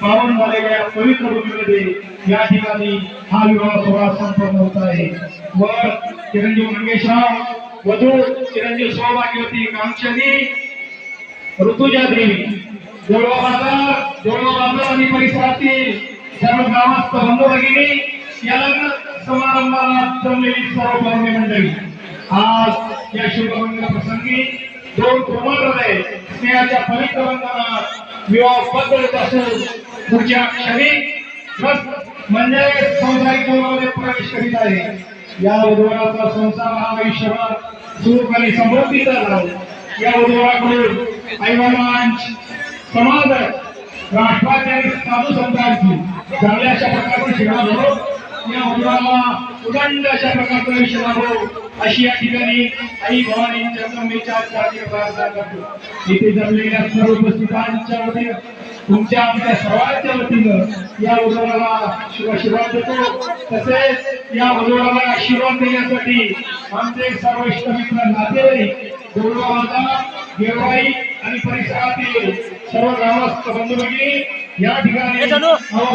पावन झालेल्या या पवित्र भूमीमध्ये या ठिकाणी हा विवाह सोहळा संपन्न होत आहे. व चिरंजीव मंगेशराव वधू चिरंजीव सौभाग्यवती कांक्षणी ऋतुजा देवी जोडवा बाजार जोडवा बाजार आणि परिसरातील सर्व ग्रामस्थ बंधू भगिनी या लग्न समारंभाला जमलेली सर्व पाहुणे मंडळी. आज या शुभमंगल प्रसंगी दोन कोमल हृदय स्नेहाच्या पवित्र बंधनात विवाह पद्धत असून पुढच्या क्षणी बस म्हणजे संसारिक जीवनामध्ये प्रवेश करीत आहे. या उद्योगाचा संसार हा आयुष्यभर सुख आणि समृद्धीचा राहो. या उद्योगाकडून ऐवमांच समाज राष्ट्राचे आणि साधू संतांची चांगल्या अशा प्रकारची सेवा झालो या उद्योगाला उदंड अशा प्रकारचं आयुष्य लाभो हो. अशी या ठिकाणी आई भवानींच्या जन्मेच्या चारती प्रार्थना करतो इथे जमलेल्या सर्व उपस्थितांच्या वतीनं तुमच्या आमच्या सर्वांच्या वतीनं या वधूवराला शुभाशीर्वाद देतो. तसेच या वधूवराला आशीर्वाद देण्यासाठी आमचे सर्व इष्टमित्र नातेवाईक गौरवाचा गेरवाई आणि परिसरातील सर्व ग्रामस्थ बंधू भगिनी या ठिकाणी